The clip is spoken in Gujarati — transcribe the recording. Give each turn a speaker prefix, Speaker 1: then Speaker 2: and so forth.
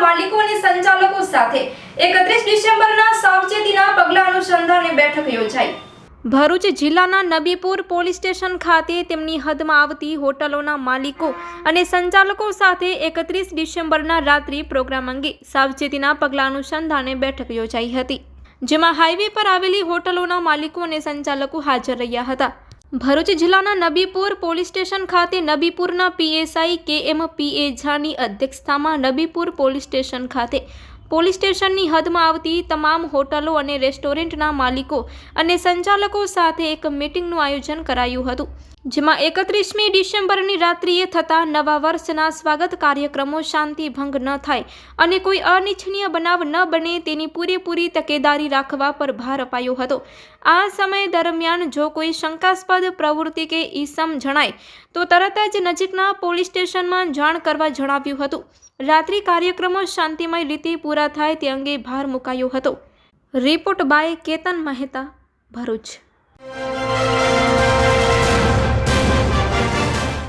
Speaker 1: માલિકો અને સંચાલકો સાથે એકત્રીસ ડિસેમ્બરના સાવચેતીના પગલા અનુસંધાને બેઠક યોજાઈ. ભરૂચ જિલ્લાના નબીપુર પોલીસ સ્ટેશન ખાતે તેમની હદમાં આવતી હોટલોના માલિકો અને સંચાલકો સાથે એકત્રીસ ડિસેમ્બરના રાત્રિ પ્રોગ્રામ અંગે સાવચેતીના પગલા અનુસંધાને બેઠક યોજાઈ હતી, જેમાં હાઈવે પર આવેલી હોટલોના માલિકો અને સંચાલકો હાજર રહ્યા હતા. ભરૂચ જિલ્લાના નબીપુર પોલીસ સ્ટેશન ખાતે નબીપુરના પીએસઆઈ કે એમ પી એ ઝાની અધ્યક્ષતામાં નબીપુર પોલીસ સ્ટેશન ખાતે પોલીસ સ્ટેશનની હદમાં આવતી તમામ હોટલો અને રેસ્ટોરન્ટના માલિકો અને સંચાલકો સાથે એક મિટિંગનું આયોજન કરાયું હતું, જેમાં એકત્રીસમી ડિસેમ્બરની રાત્રિએ થતા નવા વર્ષના સ્વાગત કાર્યક્રમો શાંતિભંગ ન થાય અને કોઈ અનિચ્છનીય બનાવ ન બને તેની પૂરેપૂરી તકેદારી રાખવા પર ભાર અપાયો હતો. આ સમય દરમિયાન જો કોઈ શંકાસ્પદ પ્રવૃત્તિ કે ઈસમ જણાય, તો તરત જ નજીકના પોલીસ સ્ટેશનમાં જાણ કરવા જણાવ્યું હતું. રાત્રિ કાર્યક્રમો શાંતિમય રીતે પૂરા થાય તે અંગે ભાર મુકાયો હતો. Report by Ketan Mehta Bharuch.